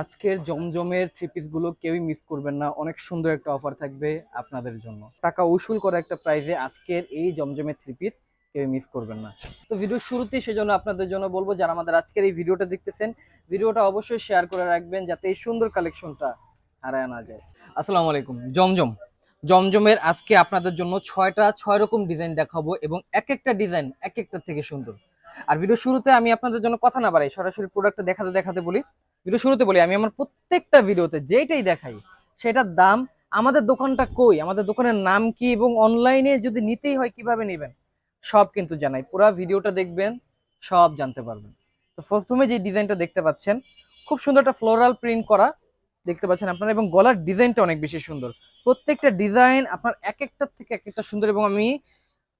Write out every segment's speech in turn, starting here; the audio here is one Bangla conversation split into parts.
আজকের জমজমের থ্রি পিসগুলো কেউই মিস করবেন না। অনেক সুন্দর একটা অফার থাকবে আপনাদের জন্য। টাকা উসুল করা একটা প্রাইজে আজকের এই জমজমের থ্রি পিস কেউ মিস করবেন না। তো ভিডিও শুরুতেই সেজন্য আপনাদের জন্য বলব, যারা আমাদের আজকের এই ভিডিওটা দেখতেছেন, ভিডিওটা অবশ্যই শেয়ার করে রাখবেন যাতে এই সুন্দর কালেকশনটা হারায় না যায়। আসসালামু আলাইকুম। জমজম। জমজমের আজকে আপনাদের জন্য ছয়টা, ছয় রকম ডিজাইন দেখাবো এবং এক একটা ডিজাইন এক একটা থেকে সুন্দর। আর ভিডিও শুরুতে আমি আপনাদের জন্য কথা না বাড়াই, সরাসরি প্রোডাক্টটা দেখাতে দেখাতে বলি। ভিডিও শুরুতে বলি, আমি আমার প্রত্যেকটা ভিডিওতে যেটাই দেখাই, সেটার দাম, আমাদের দোকানটা কই, আমাদের দোকানের নাম কি এবং অনলাইনে যদি নিতেই হয় কীভাবে নেবেন, সব কিন্তু জানাই। পুরো ভিডিওটা দেখবেন, সব জানতে পারবেন। তো প্রথমে যে ডিজাইনটা দেখতে পাচ্ছেন, খুব সুন্দর একটা ফ্লোরাল প্রিন্ট করা দেখতে পাচ্ছেন আপনারা এবং গলার ডিজাইনটা অনেক বেশি সুন্দর। প্রত্যেকটা ডিজাইন আপনার এক একটার থেকে এক একটা সুন্দর এবং আমি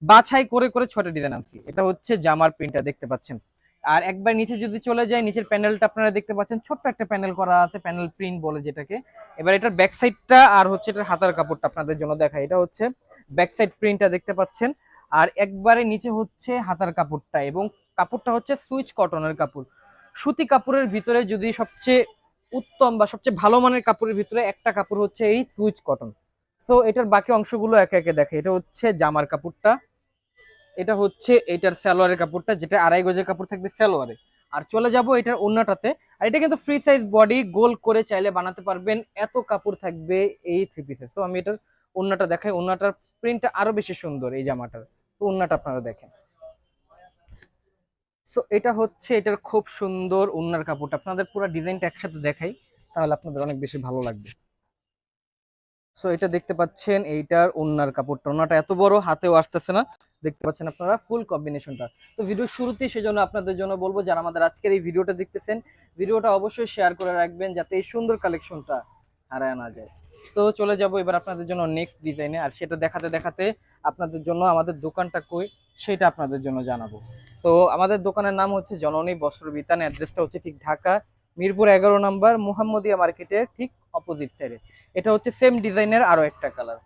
বাছাই করে করে ছয়টা ডিজাইন আনছি। এটা হচ্ছে জামার প্রিন্টটা দেখতে পাচ্ছেন। আর একবার নিচে যদি চলে যায়, নিচের প্যানেলটা আপনারা দেখতে পাচ্ছেন, ছোট্ট একটা প্যানেল করা আছে, প্যানেল প্রিন্ট বলে যেটাকে। এবার এটার ব্যাক সাইডটা আর হচ্ছে এটার হাতার কাপড়টা আপনাদের জন্য দেখা এটা হচ্ছে ব্যাক সাইড প্রিন্টটা দেখতে পাচ্ছেন। আর একবারে নিচে হচ্ছে হাতার কাপড়টা এবং কাপড়টা হচ্ছে সুইচ কটনের কাপড়। সুতি কাপড়ের ভিতরে যদি সবচেয়ে উত্তম বা সবচেয়ে ভালো মানের কাপড়ের ভিতরে একটা কাপড় হচ্ছে এই সুইচ কটন। সো এটার বাকি অংশগুলো একে একে দেখে এটা হচ্ছে জামার কাপড়টা। এটা হচ্ছে এটার সালোয়ারের কাপড়টা, যেটা আড়াই গজের কাপড় থাকবে সালোয়ারে। আর চলে যাব এটার ওন্নাটাতে। আর এটা কিন্তু ফ্রি সাইজ বডি গোল করে চাইলে বানাতে পারবেন। এত কাপড় থাকবে এই থ্রি পিসে সো আমি এটার ওন্নাটা দেখাই। ওন্নাটার প্রিন্টটা আরও বেশি সুন্দর এই জামাটার। তো ওন্নাটা আপনারা দেখেন। সো এটা হচ্ছে এটার খুব সুন্দর ওন্নার কাপড়টা। আপনাদের পুরো ডিজাইনটা একসাথে দেখাই, তাহলে আপনাদের অনেক বেশি ভালো লাগবে। সো এটা দেখতে পাচ্ছেন, এইটার ওন্নার কাপড়টা। ওন্নাটা এত বড়, হাতেও আসতেছে না। দেখতে পাচ্ছেন আপনারা ফুল কম্বিনেশনটা তো ভিডিও শুরুতেই সেজন্য আপনাদের জন্য বলব, যারা আমাদের আজকের এই ভিডিওটা দেখতেছেন ভিডিওটা অবশ্যই শেয়ার করে রাখবেন যাতে এই সুন্দর কালেকশনটা হারায় না যায়। তো চলে যাব এবার আপনাদের জন্য নেক্সট ডিজাইনে আর সেটা দেখাতে দেখাতে আপনাদের জন্য আমাদের দোকানটা কই, সেটা আপনাদের জন্য জানাব। তো আমাদের দোকানের নাম হচ্ছে জননী বস্ত্র বিতান, অ্যাড্রেসটা হচ্ছে ঠিক ঢাকা, মিরপুর এগারো নাম্বার, মোহাম্মদিয়া মার্কেটের ঠিক অপোজিট সাইডে এটা হচ্ছে সেম ডিজাইনের আরও একটা কালার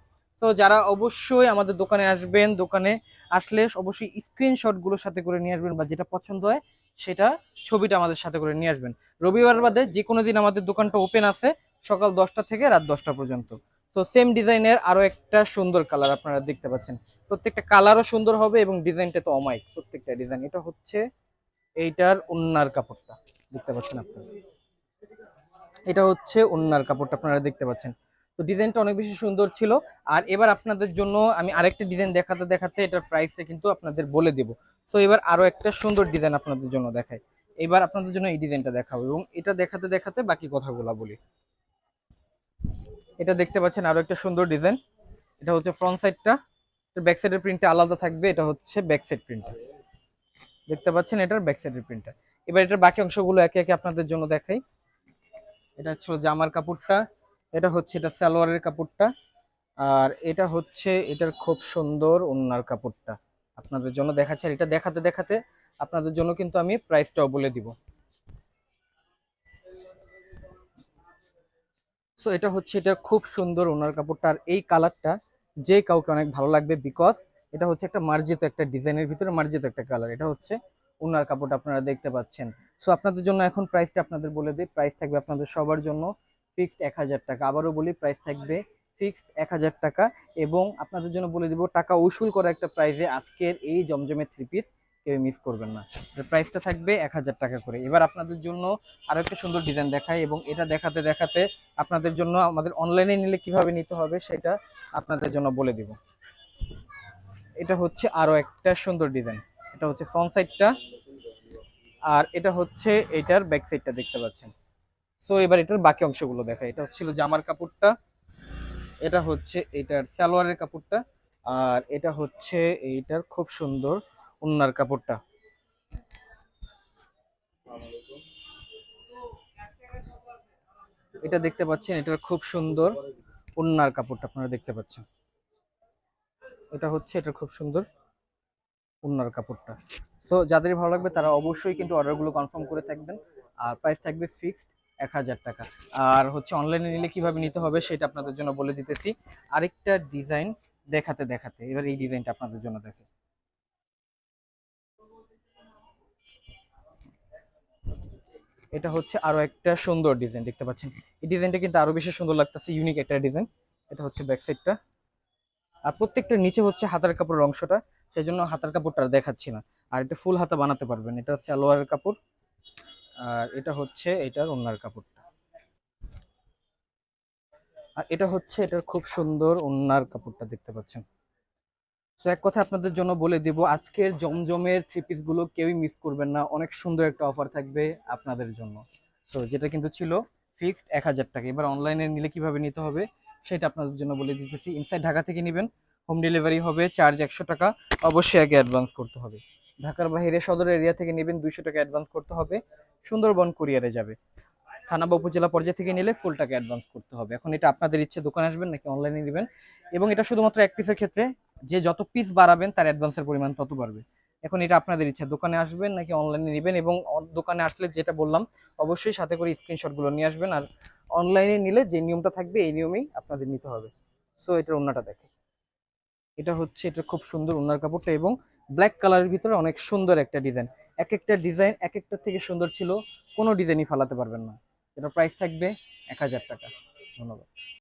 তো যারা অবশ্যই আমাদের দোকানে আসবেন, দোকানে আসলে অবশ্যই স্ক্রিনশটগুলো সাথে করে নিয়ে আসবেন বা যেটা পছন্দ হয় সেটা ছবিটা আমাদের সাথে করে নিয়ে আসবেন। রবিবার বাদে যে কোনো দিন আমাদের দোকানটা ওপেন আছে সকাল দশটা থেকে রাত দশটা পর্যন্ত। তো সেম ডিজাইনের আরও একটা সুন্দর কালার আপনারা দেখতে পাচ্ছেন। প্রত্যেকটা কালারও সুন্দর হবে এবং ডিজাইনটা তো অমাইক প্রত্যেকটা ডিজাইন এটা হচ্ছে এইটার উন্নার কাপড়টা। দেখতে পাচ্ছেন আপনারা? এটা হচ্ছে উন্নার কাপড়টা আপনারা দেখতে পাচ্ছেন। তো ডিজাইনটা অনেক বেশি সুন্দর ছিল। আর এবার আপনাদের জন্য আমি আরেকটা ডিজাইন দেখাতে দেখাতে এটার প্রাইসটা কিন্তু আপনাদের বলে দেব। সো এবার আরও একটা সুন্দর ডিজাইন আপনাদের জন্য দেখাই। এবার আপনাদের জন্য এই ডিজাইনটা দেখাবো এবং এটা দেখাতে দেখাতে বাকি কথাগুলো বলি। এটা দেখতে পাচ্ছেন আরও একটা সুন্দর ডিজাইন। এটা হচ্ছে ফ্রন্ট সাইডটা ব্যাক সাইডের প্রিন্টটা আলাদা থাকবে, এটা হচ্ছে ব্যাক সাইড প্রিন্টটা দেখতে পাচ্ছেন এটার ব্যাক সাইডের প্রিন্টটা এবার এটার বাকি অংশগুলো একে একে আপনাদের জন্য দেখাই। এটা হচ্ছে জামার কাপড়টা। এটা হচ্ছে, এটা সালোয়ারের কাপড়টা। আর এটা হচ্ছে, এটার খুব সুন্দর ওনার কাপড়টা। আপনাদের জন্য দেখাচ্ছে, আর এটা দেখাতে দেখাতে আপনাদের জন্য কিন্তু আমি প্রাইসটাও বলে দিব। সো এটা হচ্ছে এটা খুব সুন্দর ওনার কাপড়টা। আর এই কালারটা যে কাউকে অনেক ভালো লাগবে বিকজ এটা হচ্ছে একটা মার্জিত একটা ডিজাইনের ভিতরে মার্জিত একটা কালার। এটা হচ্ছে ওনার কাপড়টা, আপনারা দেখতে পাচ্ছেন। সো আপনাদের জন্য এখন প্রাইসটা আপনাদের বলে দিই। প্রাইস থাকবে আপনাদের সবার জন্য ফিক্সড এক হাজার টাকা। আবারও বলি প্রাইস থাকবে ফিক্সড এক হাজার টাকা এবং আপনাদের জন্য বলে দিব, টাকা উসুল করা একটা প্রাইসে আজকের এই জমজমের থ্রি পিস কেউ মিস করবেন না। প্রাইসটা থাকবে এক হাজার টাকা করে। এবার আপনাদের জন্য আরও একটা সুন্দর ডিজাইন দেখায় এবং এটা দেখাতে দেখাতে আপনাদের জন্য আমাদের অনলাইনে নিলে কীভাবে নিতে হবে সেটা আপনাদের জন্য বলে দিব। এটা হচ্ছে আরও একটা সুন্দর ডিজাইন এটা হচ্ছে ফ্রন্ট সাইডটা আর এটা হচ্ছে এটার ব্যাক সাইডটা দেখতে পাচ্ছেন। সো এবার এটার বাকি অংশগুলো দেখা। এটা হচ্ছিল জামার কাপড়টা, এটা হচ্ছে এটার সালোয়ারের কাপড়টা, আর এটা হচ্ছে এইটার খুব সুন্দর উন্নার কাপড়টা। এটা দেখতে পাচ্ছেন, এটার খুব সুন্দর উন্নার কাপড়টা আপনারা দেখতে পাচ্ছেন। এটা হচ্ছে এটা খুব সুন্দর উন্নার কাপড়টা। সো যাদের ভালো লাগবে তারা অবশ্যই কিন্তু অর্ডারগুলো কনফার্ম করে থাকবেন। আর প্রাইস থাকবে ফিক্সড এক হাজার টাকা। আর হচ্ছে অনলাইনে নিলে কীভাবে নিতে হবে সেটা আপনাদের জন্য বলে দিতেছি। আরেকটা ডিজাইন দেখাতে দেখাতে, এবার এই ডিজাইনটা আপনাদের জন্য দেখে। এটা হচ্ছে আরও একটা সুন্দর ডিজাইন দেখতে পাচ্ছেন? এই ডিজাইনটা কিন্তু আরও বেশি সুন্দর লাগতেছে ইউনিক একটা ডিজাইন এটা হচ্ছে ব্যাক সাইডটা আর প্রত্যেকটার নিচে হচ্ছে হাতার কাপড়ের অংশটা সেই জন্য হাতার কাপড়টা আর দেখাচ্ছি না। আর এটা ফুল হাতা বানাতে পারবেন, এটা হচ্ছে সালোয়ারের কাপড়। আর এটা হচ্ছে এটার ওনার কাপড়টা। আর এটা হচ্ছে এটার খুব সুন্দর ওনার কাপড়টা দেখতে পাচ্ছেন। তো এক কথা আপনাদের জন্য বলে দিব, আজকের জমজমের থ্রি পিসগুলো কেউই মিস করবেন না। অনেক সুন্দর একটা অফার থাকবে আপনাদের জন্য। তো যেটা কিন্তু ছিল ফিক্সড এক হাজার টাকা। এবার অনলাইনে নিলে কীভাবে নিতে হবে সেটা আপনাদের জন্য বলে দিতেছি। ইনসাইড ঢাকা থেকে নেবেন হোম ডেলিভারি হবে চার্জ একশো টাকা। অবশ্যই আগে অ্যাডভান্স করতে হবে। ঢাকার বাইরে সদর এরিয়া থেকে নেবেন, দুইশো টাকা অ্যাডভান্স করতে হবে। সুন্দরবন কুরিয়ারে যাবে। থানা বা উপজেলা পর্যায়ে থেকে নিলে ফুল টাকা অ্যাডভান্স করতে হবে। এখন এটা আপনাদের ইচ্ছে, দোকানে আসবেন নাকি অনলাইনে নেবেন? এবং এটা শুধুমাত্র এক পিসের ক্ষেত্রে যে যত পিস বাড়াবেন, তার অ্যাডভান্সের পরিমাণ তত বাড়বে। এখন এটা আপনাদের ইচ্ছা, দোকানে আসবেন নাকি অনলাইনে নেবেন? এবং দোকানে আসলে যেটা বললাম, অবশ্যই সাথে করে স্ক্রিনশটগুলো নিয়ে আসবেন। আর অনলাইনে নিলে যে নিয়মটা থাকবে, এই নিয়মেই আপনাদের নিতে হবে। সো এটার ওন্নাটা দেখে এটা হচ্ছে, এটা খুব সুন্দর ওনার কাপড়টা এবং ব্ল্যাক কালারের ভিতরে অনেক সুন্দর একটা ডিজাইন এক একটা ডিজাইন এক একটা থেকে সুন্দর ছিল, কোনো ডিজাইনই ফালাতে পারবেন না। এটা প্রাইস থাকবে এক হাজার টাকা। ধন্যবাদ।